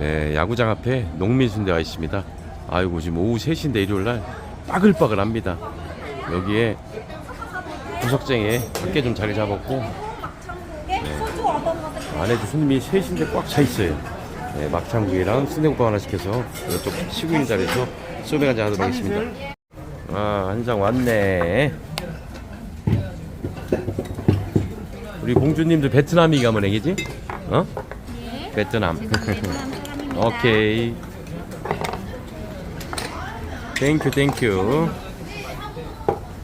네, 야구장 앞에 농민순대가 있습니다. 아이고 지금 오후 3시인데 일요일 날 빠글빠글합니다. 여기에 구석쟁이에 밖에 좀 자리 잡았고 안에도 손님이 셋인데 꽉 차 있어요. 네, 막창국이랑 순대국밥 하나 시켜서 이쪽 치고 있는 자리에서 소맥 한잔 하도록 하겠습니다. 아, 한 장 왔네. 우리 공주님도 베트남이 가면 애기지? 어? 베트남. 오케이. 땡큐 땡큐.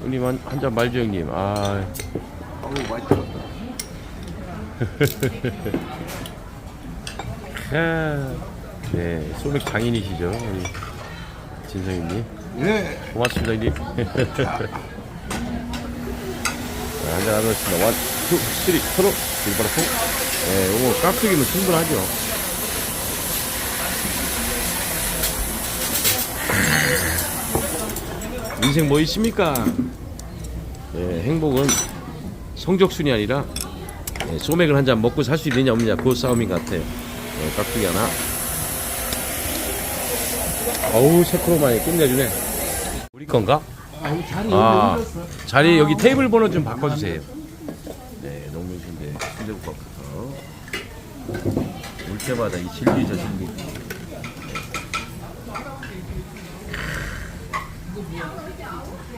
우리 한잔 말죠 형님. 아. 어우 맛있다. 아, 네, 소맥 장인이시죠, 우리 진성님. 예. 고맙습니다, 형님. 자, 한잔 하겠습니다. 원, 투, 쓰리, 서로. 일바라 통. 네, 요거 깍두기면 충분하죠. 인생 뭐 있습니까? 네, 행복은 성적순이 아니라 네, 소맥을 한 잔 먹고 살 수 있느냐 없느냐 그 싸움인 것 같아요. 네, 깍두기 하나. 어우 새코로마니 끝내주네. 우리 건가? 아우 자리 아. 자리 여기 테이블 번호 좀 바꿔주세요. 네 농민순대 순대국밥부터 올 때마다 이 진리죠 진리.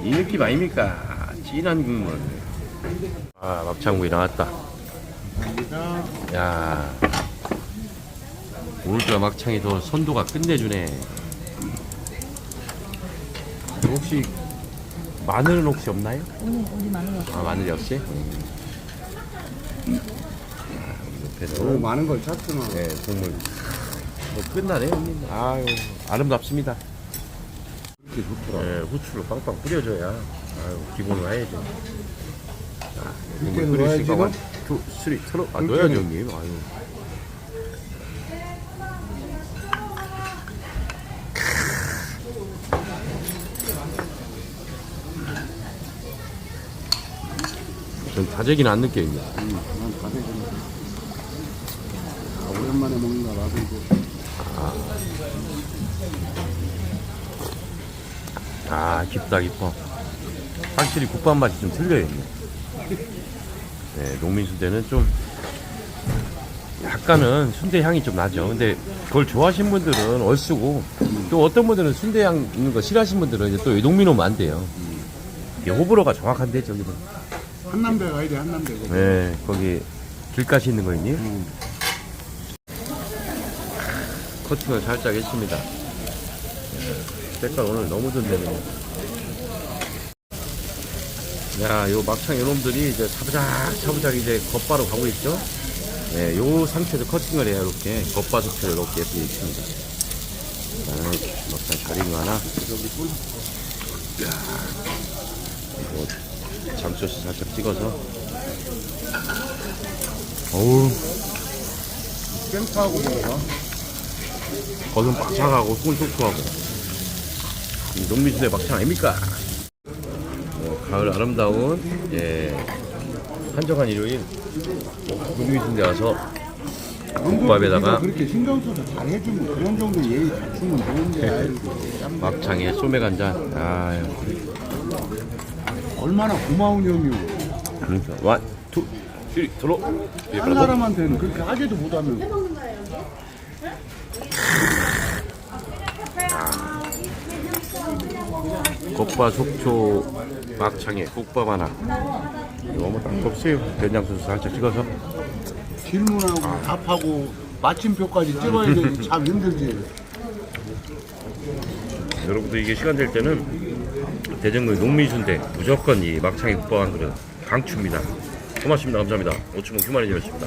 이 느낌 아닙니까? 진한 국물. 아 막창구이 나왔다. 야 오늘따라 막창이 더 선도가 끝내주네. 혹시 마늘은 혹시 없나요? 오늘 우리 많은 거아 마늘이 없이? 아, 옆에도 너무 많은 걸 샀구나. 네 국물 뭐 끝나네 형님 아유 아름답습니다 이렇게 좋더라. 네 후추를 빵빵 뿌려줘야 아유 기본으로 해야죠 자 이렇게 끓이시니까 넣어야지, 원, 투, 쓰리 서로 아 이렇게 넣어야죠 넣- 형님 아유 전 다재기는 안 느껴요. 응, 난 가게 좀. 아, 오랜만에 먹는다 나도 이거. 아 깊다 깊어 확실히 국밥 맛이 좀 틀려요. 네 농민 순대는 좀 약간은 순대 향이 좀 나죠 근데 그걸 좋아하시는 분들은 얼쓰고 또 어떤 분들은 순대 향 있는 거 싫어하시는 분들은 이제 또 농민 오면 안 돼요 이게 호불호가 정확한데 저기는 한남대 가야 돼 한남대. 거. 네 거기 길가시 있는 거 있니? 응. 커팅을 살짝 했습니다 네, 색깔 오늘 너무 좋네요 야, 요 막창 요놈들이 이제 차부작 차부작 이제 겉바로 가고 있죠. 네, 요 상태에서 커팅을 해야 이렇게 겉바속촉을 이렇게 예쁘게 있습니다. 자, 막창 잘 익은 거 하나. 꿀. 이거 장소스 살짝 찍어서. 어우, 생파하고 먹어봐. 겉은 바삭하고 속은 촉촉하고. 이 농민수대 막창 아닙니까? 어, 가을 아름다운 예 한적한 일요일 농민수대 와서 국밥에다가 그렇게 신경 써서 잘 해주면 그런 정도 예의 갖추면 좋은데 막창에 소맥 한 잔. 아, 얼마나 고마운 형이오. 그러니까 원, 투, 쓰리, 들어. 예, 한 사람한테는 그렇게 하지도 못하면 겉바 속초 막창에 국밥 하나. 이거 뭐딱 접시에요. 된장 소스 살짝 찍어서. 질문하고 답하고 마침표까지 찍어야 되니 참 힘들지. 여러분들 이게 시간 될 때는 대전구 농민순대 무조건 이 막창에 국밥 한 그릇 강추입니다. 고맙습니다. 감사합니다. 오츠몽 휴마니즘이었습니다.